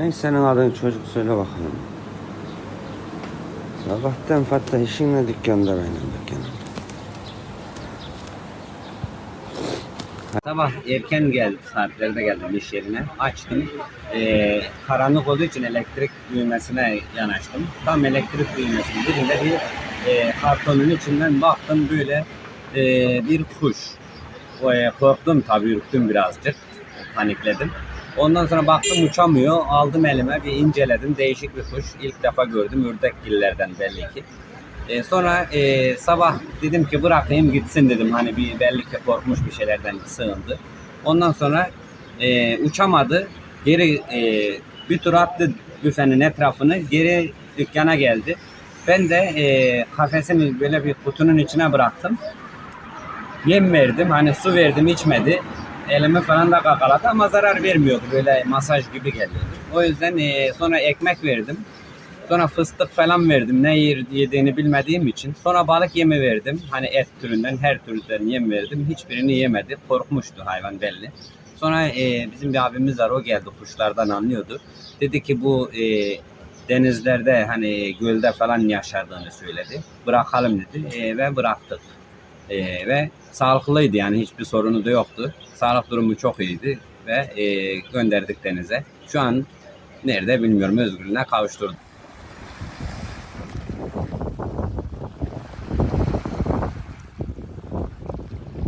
Ne senin adın çocuk söyle bakalım. Sabahtan fatta işinle dükkanda benim dükkanım. Sabah erken geldim, saatlerde geldim iş yerine. Açtım. Ee, karanlık olduğu için elektrik düğmesine yanaştım. Tam elektrik düğmesinin dibinde bir e, kartonun içinden baktım böyle e, bir kuş. E, korktum tabii ürktüm birazcık. Panikledim. Ondan sonra baktım uçamıyor. Aldım elime bir inceledim. Değişik bir kuş. İlk defa gördüm. Ürdekgillerden belli ki. E, sonra e, sabah dedim ki bırakayım gitsin dedim. Hani bir belli ki korkmuş bir şeylerden sığındı. Ondan sonra e, uçamadı. Geri e, bir tur attı büfenin etrafını. Geri dükkana geldi. Ben de e, kafesini böyle bir kutunun içine bıraktım. Yem verdim. Hani su verdim içmedi. Elimi falan da kakaladı ama zarar vermiyordu. Böyle masaj gibi geliyordu. O yüzden e, sonra ekmek verdim. Sonra fıstık falan verdim. Ne yediğini bilmediğim için. Sonra balık yemi verdim. Hani et türünden her türden yem verdim. Hiçbirini yemedi. Korkmuştu hayvan belli. Sonra e, bizim bir abimiz var. O geldi kuşlardan anlıyordu. Dedi ki bu e, denizlerde hani gölde falan yaşardığını söyledi. Bırakalım dedi e, ve bıraktık. E, ve sağlıklıydı yani hiçbir sorunu da yoktu. Sağlık durumu çok iyiydi ve e, gönderdik denize. Şu an nerede bilmiyorum özgürlüğüne kavuşturduk.